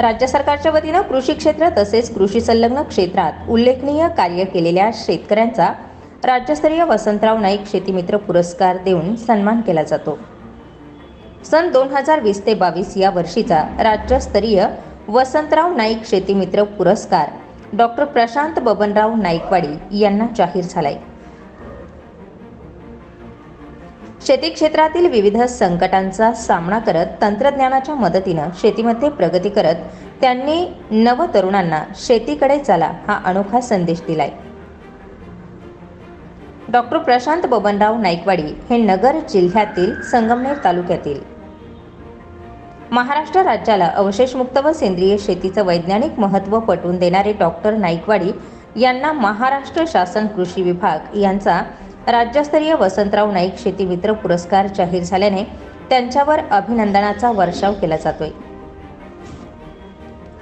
राज्य सरकारच्या वतीनं कृषी क्षेत्र तसेच कृषी संलग्न क्षेत्रात उल्लेखनीय कार्य केलेल्या शेतकऱ्यांचा राज्यस्तरीय वसंतराव नाईक शेतीमित्र पुरस्कार देऊन सन्मान केला जातो. सन दोन हजार वीस ते बावीस या वर्षीचा राज्यस्तरीय वसंतराव नाईक शेतीमित्र पुरस्कार डॉक्टर प्रशांत बबनराव नाईकवाडी यांना जाहीर झालाय. शेती क्षेत्रातील विविध संकटांचा सामना करत तंत्रज्ञानाच्या मदतीनं शेतीमध्ये प्रगती करत त्यांनी नव तरुणांना शेतीकडे चला हा अनोखा संदेश दिलाय. डॉक्टर प्रशांत बबनराव नाईकवाडी हे नगर जिल्ह्यातील संगमनेर तालुक्यातील. महाराष्ट्र राज्याला अवशेषमुक्त व सेंद्रिय शेतीचं वैज्ञानिक महत्त्व पटवून देणारे डॉक्टर नाईकवाडी यांना महाराष्ट्र शासन कृषी विभाग यांचा राज्यस्तरीय वसंतराव नाईक शेती मित्र पुरस्कार जाहीर झाल्याने त्यांच्यावर अभिनंदनाचा वर्षाव केला जातोय.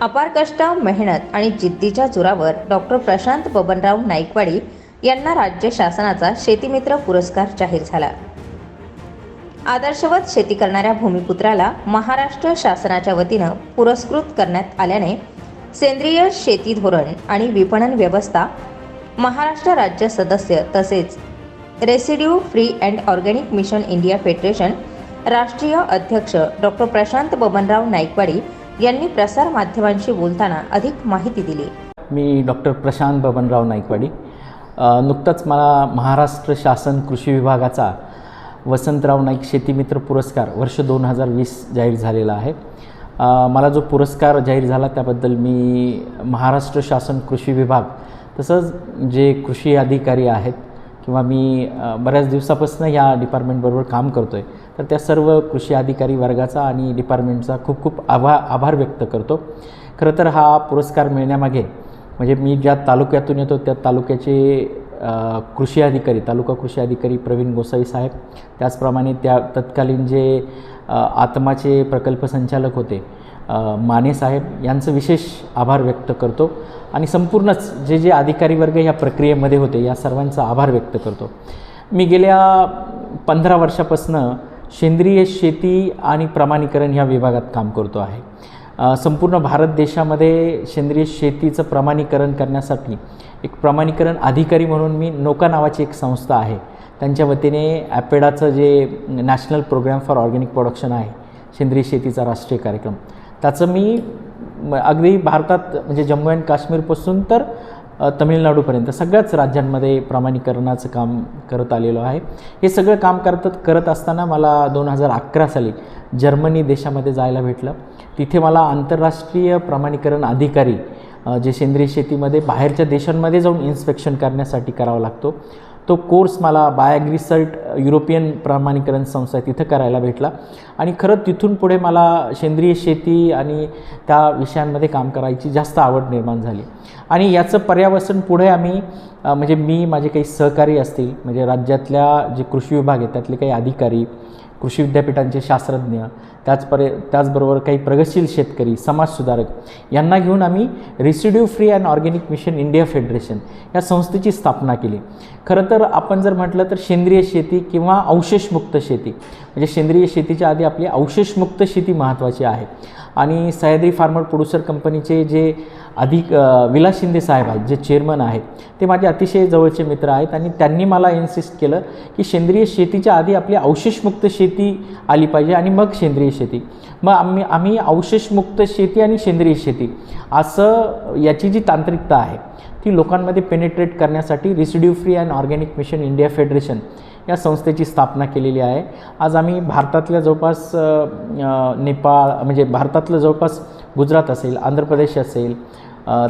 अपार कष्ट मेहनत आणि जिद्दीच्या जोरावर डॉक्टर प्रशांत बबनराव नाईकवाडी यांना राज्य शासनाचा शेतीमित्र पुरस्कार जाहीर झाला. आदर्शवत शेती करणाऱ्या भूमिपुत्राला महाराष्ट्र शासनाच्या वतीनं पुरस्कृत करण्यात आल्याने सेंद्रिय शेती धोरण आणि विपणन व्यवस्था महाराष्ट्र राज्य सदस्य तसेच residue free and organic mission India federation राष्ट्रीय अध्यक्ष डॉक्टर प्रशांत बबनराव नाईकवाडी यांनी प्रसार माध्यमांशी बोलताना अधिक माहिती दिली. मी डॉक्टर प्रशांत बबनराव नाईकवाडी. नुकताच नुकतंच मला महाराष्ट्र शासन कृषी विभागाचा वसंतराव नाईक शेतीमित्र पुरस्कार वर्ष दोन हजार वीस जाहीर झालेला आहे. मला जो पुरस्कार जाहीर झाला त्याबद्दल मी महाराष्ट्र शासन कृषी विभाग तसंच जे कृषी अधिकारी आहेत किंवा मी बऱ्याच दिवसापासून या डिपार्टमेंटबरोबर काम करतो आहे तर त्या सर्व कृषी अधिकारी वर्गाचा आणि डिपार्टमेंटचा खूप खूप आभा आभार व्यक्त करतो. खरं तर हा पुरस्कार मिळण्यामागे म्हणजे मी ज्या तालुक्यातून येतो त्या तालुक्याचे कृषी अधिकारी तालुका कृषी अधिकारी प्रवीण गोसावी साहेब. त्याचप्रमाणे त्या तत्कालीन जे आत्माचे प्रकल्प संचालक होते माने साहेब यांचं विशेष आभार व्यक्त करतो आणि संपूर्णच जे जे अधिकारी वर्ग या प्रक्रियेमध्ये होते या सर्वांचा आभार व्यक्त करतो. मी गेल्या पंधरा वर्षापासनं सेंद्रिय शेती आणि प्रमाणीकरण ह्या विभागात काम करतो आहे. संपूर्ण भारत देशामध्ये सेंद्रिय शेतीचं प्रमाणीकरण करण्यासाठी एक प्रमाणीकरण अधिकारी म्हणून मी नोका नावाची एक संस्था आहे. त्यांच्या वतीने ॲपेडाचं जे national programme for organic production आहे सेंद्रिय शेतीचा राष्ट्रीय कार्यक्रम. त्याचं मी अगदी भारतात म्हणजे जम्मू अँड काश्मीरपासून तर तमिळनाडूपर्यंत सगळ्याच राज्यांमध्ये प्रमाणीकरणाचं काम करत आलेलो आहे. हे सगळं काम करत करत असताना मला दोन हजार अकरा साली जर्मनी देशामध्ये जायला भेटलं. तिथे मला आंतरराष्ट्रीय प्रमाणीकरण अधिकारी जे सेंद्रिय शेतीमध्ये बाहेरच्या देशांमध्ये जाऊन इन्स्पेक्शन करण्यासाठी करावा लागतो तो कोर्स मला बायोग्रिसल्ट युरोपियन प्रमाणीकरण संस्था तिथं करायला भेटला. आणि खरं तिथून पुढे मला सेंद्रिय शेती आणि त्या विषयांमध्ये काम करायची जास्त आवड निर्माण झाली. आणि याचं पर्यावसन पुढे आम्ही म्हणजे मी माझे काही सहकारी असतील म्हणजे राज्यातल्या जे कृषी विभाग आहेत त्यातले काही अधिकारी कृषी विद्यापीठांचे शास्त्रज्ञ त्याचपरे त्याचबरोबर काही प्रगतशील शेतकरी समाजसुधारक यांना घेऊन आम्ही residue free and organic mission India federation या संस्थेची स्थापना केली. खरं तर आपण जर म्हटलं तर सेंद्रिय शेती किंवा अवशेषमुक्त शेती म्हणजे सेंद्रिय शेतीच्या आधी आपली अवशेषमुक्त शेती महत्त्वाची आहे. आणि सह्याद्री फार्मर प्रोड्युसर कंपनीचे जे अधिक विलास शिंदे साहेब आहेत जे चेअरमन आहेत ते माझे अतिशय जवळचे मित्र आहेत आणि त्यांनी मला इन्सिस्ट केलं की सेंद्रिय शेतीच्या आधी आपली अवशेषमुक्त शेती आली पाहिजे आणि मग सेंद्रिय शेती. मग आम्ही आम्ही अवशेषमुक्त शेती आणि सेंद्रिय शेती असं याची जी तांत्रिकता आहे ती लोकांमध्ये पेनिट्रेट करण्यासाठी residue free and organic mission India federation या संस्थेची स्थापना केलेली आहे. आज आम्ही भारतातल्या जवळपास नेपाळ म्हणजे भारतात भारतातलं जवळपास गुजरात असेल आंध्र प्रदेश असेल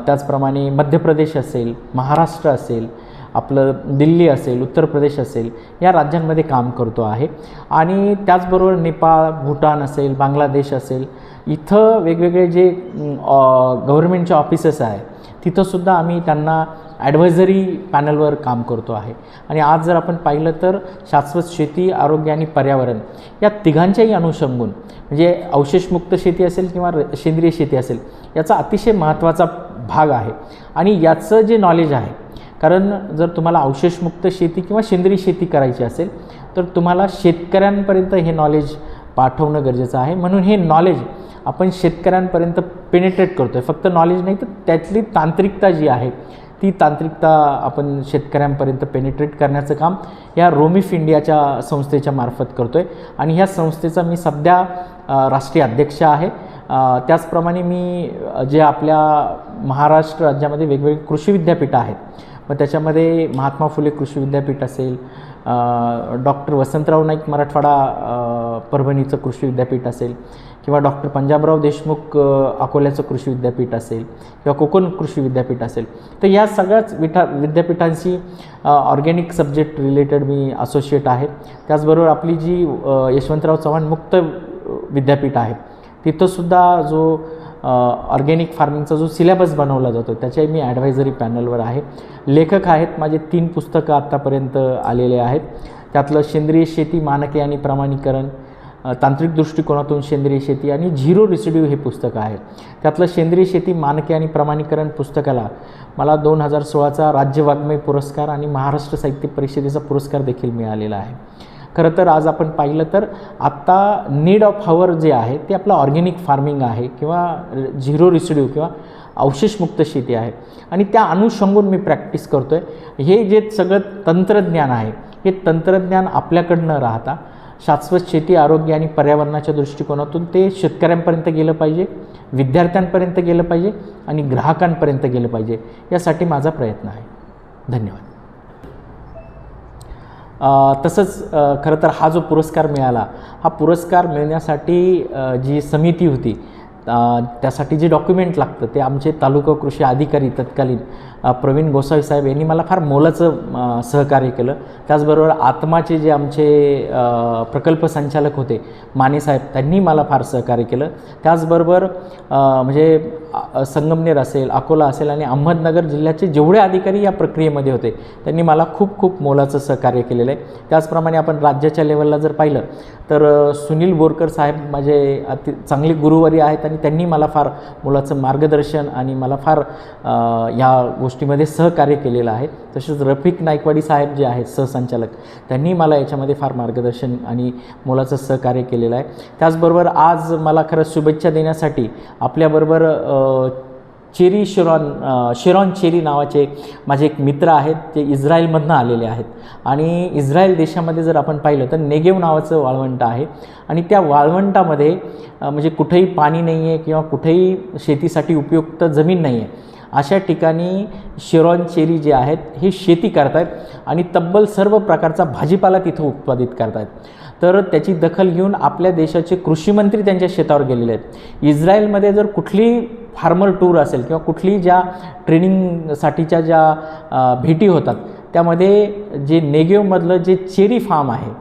त्याचप्रमाणे मध्य प्रदेश असेल महाराष्ट्र असेल आपलं दिल्ली असेल उत्तर प्रदेश असेल या राज्यांमध्ये काम करतो आहे. आणि त्याचबरोबर नेपाळ भूटान असेल बांगलादेश असेल इथं वेगवेगळे जे गव्हर्मेंटचे ऑफिसेस आहे तिथंसुद्धा आम्ही त्यांना ॲडवायझरी पॅनलवर काम करतो आहे. आणि आज जर आपण पाहिलं तर शाश्वत शेती आरोग्य आणि पर्यावरण या तिघांच्याही अनुषंगून म्हणजे अवशेषमुक्त शेती असेल किंवा र- सेंद्रिय शेती असेल याचा अतिशय महत्त्वाचा भाग आहे. आणि याचं जे नॉलेज आहे कारण जर तुम्हाला अवशेषमुक्त शेती किंवा सेंद्रिय शेती करायची असेल तर तुम्हाला शेतकऱ्यांपर्यंत हे नॉलेज पाठवणं गरजेचं आहे. म्हणून हे नॉलेज आपण शेतकऱ्यांपर्यंत पेनिट्रेट करतो आहे फक्त नॉलेज नाही तर त्यातली तांत्रिकता जी आहे ती तांत्रिकता आपण शेतकऱ्यांपर्यंत पेनिट्रेट करण्याचं काम या रोमिफ इंडियाच्या संस्थेच्या मार्फत करतो आहे आणि ह्या संस्थेचा मी सध्या राष्ट्रीय अध्यक्ष आहे. त्याचप्रमाणे मी जे आपल्या महाराष्ट्र राज्यामध्ये वेगवेगळे कृषी विद्यापीठं आहेत मग त्याच्यामध्ये महात्मा फुले कृषी विद्यापीठ असेल डॉक्टर वसंतराव नाईक मराठवाडा परभणीचं कृषी विद्यापीठ असेल किंवा डॉक्टर पंजाबराव देशमुख अकोल्याचं कृषी विद्यापीठ असेल किंवा कोकण कृषी विद्यापीठ असेल. तर या सगळ्याच विठा विद्यापीठांशी ऑर्गॅनिक सब्जेक्ट रिलेटेड मी असोसिएट आहे. त्याचबरोबर आपली जी यशवंतराव चव्हाण मुक्त विद्यापीठ आहे तिथंसुद्धा जो ऑर्गॅनिक फार्मिंगचा जो सिलेबस बनवला जातो त्याच्याही मी ॲडवायझरी पॅनलवर आहे. लेखक आहेत माझे तीन पुस्तकं आत्तापर्यंत आलेले आहेत. त्यातलं सेंद्रिय शेती मानके आणि प्रमाणीकरण तांत्रिक दृष्टिकोनातून सेंद्रिय शेती आणि झिरो रिसिड्यू हे पुस्तक आहे त्यातलं सेंद्रिय शेती मानके आणि प्रमाणीकरण पुस्तकाला मला दोन हजार सोळाचा राज्य वाङ्मय पुरस्कार आणि महाराष्ट्र साहित्य परिषदेचा पुरस्कार देखील मिळालेला आहे. खरं तर आज आपण पाहिलं तर आत्ता नीड ऑफ हवर जे आहे ते आपलं ऑर्गेनिक फार्मिंग आहे किंवा झिरो रिसिड्यू किंवा अवशेषमुक्त शेती आहे. आणि त्या अनुषंगून मी प्रॅक्टिस करतो आहे हे जे सगळं तंत्रज्ञान आहे हे तंत्रज्ञान आपल्याकडं न राहता. शाश्वत शेती आरोग्य आणि पर्यावरणाच्या दृष्टिकोनातून ते शेतकऱ्यांपर्यंत गेलं पाहिजे विद्यार्थ्यांपर्यंत गेलं पाहिजे आणि ग्राहकांपर्यंत गेलं पाहिजे. यासाठी माझा प्रयत्न आहे. धन्यवाद. तसंच खरं तर हा जो पुरस्कार मिळाला हा पुरस्कार मिळण्यासाठी जी समिती होती त्यासाठी जे डॉक्युमेंट लागतं ते आमचे तालुका कृषी अधिकारी तत्कालीन प्रवीण गोसावी साहेब यांनी मला फार मोलाचं सहकार्य केलं. त्याचबरोबर आत्माचे जे आमचे प्रकल्प संचालक होते माने साहेब त्यांनी मला फार सहकार्य केलं. त्याचबरोबर म्हणजे संगमनेर असेल अकोला असेल आणि अहमदनगर जिल्ह्याचे जेवढे अधिकारी या प्रक्रियेमध्ये होते त्यांनी मला खूप खूप मोलाचं सहकार्य केलेलं आहे. त्याचप्रमाणे आपण राज्याच्या लेवलला जर पाहिलं तर सुनील बोरकर साहेब माझे अति चांगले गुरुवारी आहेत आणि त्यांनी मला फार मोलाचं मार्गदर्शन आणि मला फार ह्या गोष्टीमध्ये सहकार्य केलेलं आहे. तसेच रफिक नायकवाडी साहेब जे आहेत सहसंचालक त्यांनी मला याच्यामध्ये फार मार्गदर्शन आणि मोलाचं सहकार्य केलेलं आहे. त्याचबरोबर आज मला खरं शुभेच्छा देण्यासाठी आपल्याबरोबर चेरी शेरॉन अ, शेरॉन चेरी नावाचे माझे एक मित्र आहेत ते इस्रायलमधनं आलेले आहेत. आणि इस्रायल देशामध्ये जर आपण पाहिलं तर नेगेव नावाचं वाळवंट आहे. आणि त्या वाळवंटामध्ये म्हणजे कुठेही पाणी नाही आहे किंवा कुठेही शेतीसाठी उपयुक्त जमीन नाही आहे अशा ठिकाणी शेरॉन चेरी जे आहेत हे शेती करतायत आणि तब्बल सर्व प्रकारचा भाजीपाला तिथं उत्पादित करतायत. तर त्याची दखल घेऊन आपल्या देशाचे कृषीमंत्री त्यांच्या शेतावर गेलेले आहेत. इस्रायलमध्ये जर कुठली फार्मर टूर असेल किंवा कुठली ज्या ट्रेनिंगसाठीच्या ज्या भेटी होतात त्यामध्ये जे नेगेवमधलं जे चेरी फार्म आहे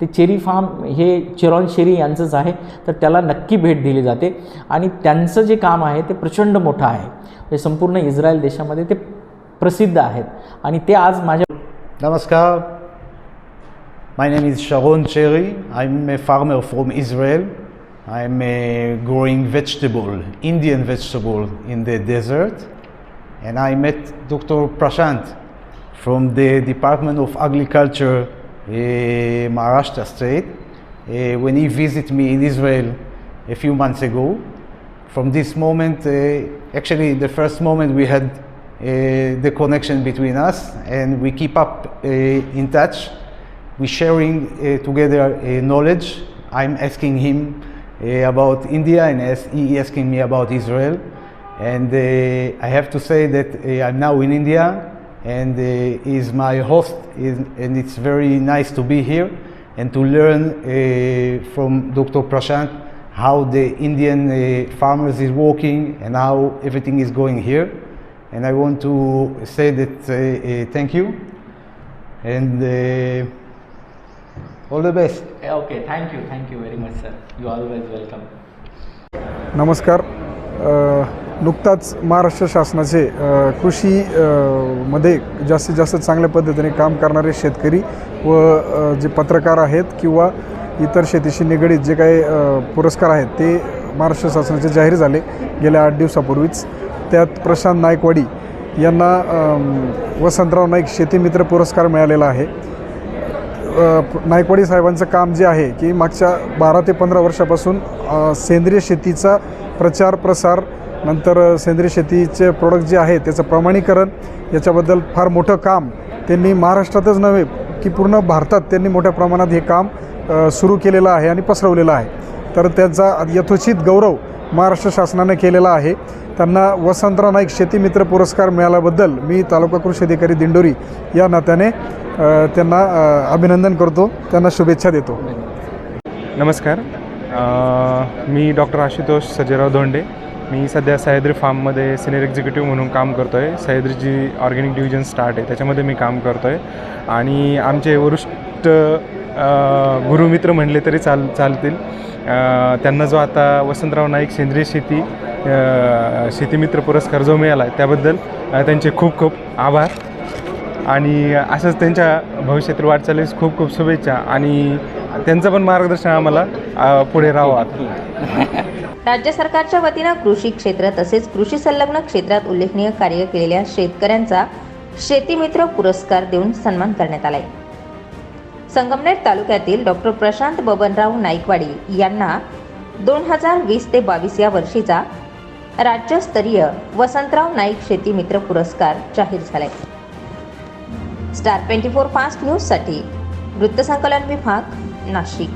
ते चेरी फार्म हे चिरॉन शेरी यांचंच आहे तर त्याला नक्की भेट दिली जाते. आणि त्यांचं जे काम आहे ते प्रचंड मोठं आहे. हे संपूर्ण इस्रायल देशामध्ये ते प्रसिद्ध आहेत. आणि ते आज माझ्या नमस्कार. My name is is Cherry I am a farmer from Israel I'm growing vegetable, Indian vegetable in the desert. And I met Dr. Prashant from the Department of Agriculture, uh, Maharashtra state, uh, when he visited me in Israel a few months ago. From this moment, uh, actually, the first moment we had the connection between us, and we keep up in touch. We sharing together knowledge. I'm asking him about India, and he asking me about Israel. And uh, I have to say that uh, I'm now in India, and uh, he's my host, is- and it's very nice to be here and to learn uh, from Dr. Prashant how the Indian uh, farmers is working and how everything is going here. And I want to say that thank you and all the best. Okay thank you thank you very much sir you always welcome नमस्कार. नुकताच महाराष्ट्र शासनाचे कृषी मध्ये जास्तीत जास्त चांगल्या पद्धतीने काम करणारे शेतकरी व जे पत्रकार आहेत किंवा इतर शेतीशी निगडीत जे काही पुरस्कार आहेत ते महाराष्ट्र शासनाचे जाहीर झाले गेल्या आठ दिवसापूर्वीच. त्यात प्रशांत नायकवाडी यांना वसंतराव नाईक शेतीमित्र पुरस्कार मिळालेला आहे. नायकवाडी साहेबांचं काम जे आहे की मागच्या बारा ते पंधरा वर्षापासून सेंद्रिय शेतीचा प्रचार प्रसार नंतर सेंद्रिय शेतीचे प्रोडक्ट जे आहे त्याचं प्रमाणीकरण याच्याबद्दल फार मोठं काम त्यांनी महाराष्ट्रातच नव्हे की पूर्ण भारतात त्यांनी मोठ्या प्रमाणात हे काम सुरू केलेलं आहे आणि पसरवलेलं आहे. तर त्यांचा यथोचित गौरव महाराष्ट्र शासनाने केलेला आहे. त्यांना वसंतराव नाईक शेतीमित्र पुरस्कार मिळाल्याबद्दल मी तालुका कृषी अधिकारी दिंडोरी या नात्याने त्यांना अभिनंदन करतो. त्यांना शुभेच्छा देतो. नमस्कार. मी डॉक्टर आशुतोष सजयराव धोंडे. मी सध्या सह्याद्री फार्ममध्ये सिनियर एक्झिक्युटिव्ह म्हणून काम करतो आहे सह्याद्री जी ऑर्गॅनिक डिव्हिजन स्टार्ट आहे. त्याच्यामध्ये मी काम करतो आहे आणि आमचे वरिष्ठ गुरुमित्र म्हणले तरी चाल चालतील. त्यांना जो आता वसंतराव नाईक सेंद्रिय शेती शेतीमित्र पुरस्कार जो मिळाला आहे त्याबद्दल त्यांचे खूप खूप आभार. आणि असंच त्यांच्या भविष्यातील वाटचालीस खूप खूप शुभेच्छा. आणि त्यांचं पण मार्गदर्शन आम्हाला पुढे राहावं राज्य सरकारच्या वतीनं कृषी क्षेत्र तसेच कृषी संलग्न क्षेत्रात उल्लेखनीय कार्य केलेल्या शेतकऱ्यांचा शेतीमित्र पुरस्कार देऊन सन्मान करण्यात आला आहे संगमनेर तालुक्यातील डॉक्टर प्रशांत बबनराव नाईकवाडी यांना दोन हजार वीस ते बावीस या वर्षीचा राज्यस्तरीय वसंतराव नाईक शेतीमित्र पुरस्कार जाहीर झालाय. स्टार ट्वेंटी फोर फास्ट न्यूजसाठी वृत्तसंकलन विभाग नाशिक.